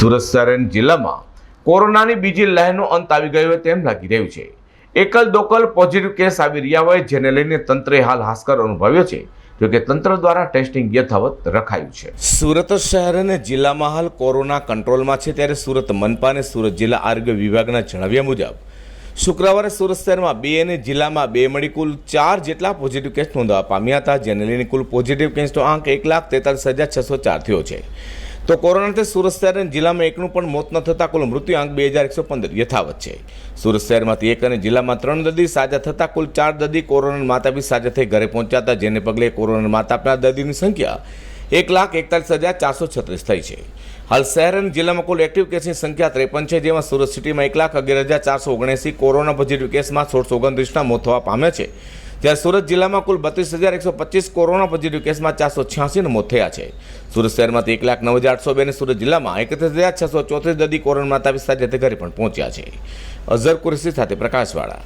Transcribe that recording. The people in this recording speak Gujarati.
સુરત શહેર જિલ્લામાં કોરોનાની બીજી લહેરનો અંત આવી ગયો હોય તેમ લાગી રહ્યું છે. એકલ દોકલ પોઝિટિવ કેસ આવી રહ્યા હોય જેને લઈને તંત્રે હાલ હાસ્કર અનુભવ્યો છે. જોકે તંત્ર દ્વારા ટેસ્ટિંગ યથાવત રખાયું છે. સુરત શહેર અને જિલ્લામાં હાલ કોરોના કંટ્રોલમાં છે ત્યારે સુરત મનપા અને સુરત જિલ્લા આરોગ્ય વિભાગના જણાવ્યા મુજબ, શુક્રવારે સુરત શહેરમાં બે અને જિલ્લામાં બે મળી કુલ ચાર જેટલા પોઝિટિવ કેસ નોંધવા પામ્યા હતા, જેને લઈને કુલ પોઝિટિવ કેસનો આંક એક લાખ તેતાલીસ હજાર છસો ચાર થયો છે. તો કોરોનાથી સુરત શહેર અને જિલ્લામાં એકનું પણ મોત ન થતાં કુલ મૃત્યુ આંક બે હજાર એકસો પંદર યથાવત છે. સુરત શહેરમાંથી એક અને જિલ્લામાં ત્રણ દર્દી સાજા થતાં કુલ ચાર દર્દી કોરોના માતા બી સાજા થઈ ઘરે પહોંચ્યા હતા, જેને પગલે કોરોના માતા દર્દીની સંખ્યા એક લાખ એકતાલીસ હજાર ચારસો છત્રીસ થઈ છે. હાલ શહેર અને જિલ્લામાં કુલ એક્ટિવ કેસની સંખ્યા ત્રેપન છે, જેમાં સુરત સિટીમાં એક લાખ અગિયાર હજાર ચારસો ઓગણએંસી કોરોના પોઝિટિવ કેસમાં સોળસો ઓગણત્રીસના મોત થવા પામ્યા છે. જ્યારે સુરત જિલ્લામાં કુલ બત્રીસ હજાર એકસો પચીસ કોરોના પોઝિટિવ કેસમાં ચારસો છ્યાસીના મોત થયા છે. સુરત શહેરમાંથી એક લાખ નવ હજાર આઠસો બે અને સુરત જિલ્લામાં એકત્રીસ હજાર છસો ચોત્રીસ દર્દી કોરોના માતા વિસ્તાર જતે ઘરે પણ પહોંચ્યા છે. અઝર કુરેશી સાથે પ્રકાશવાળા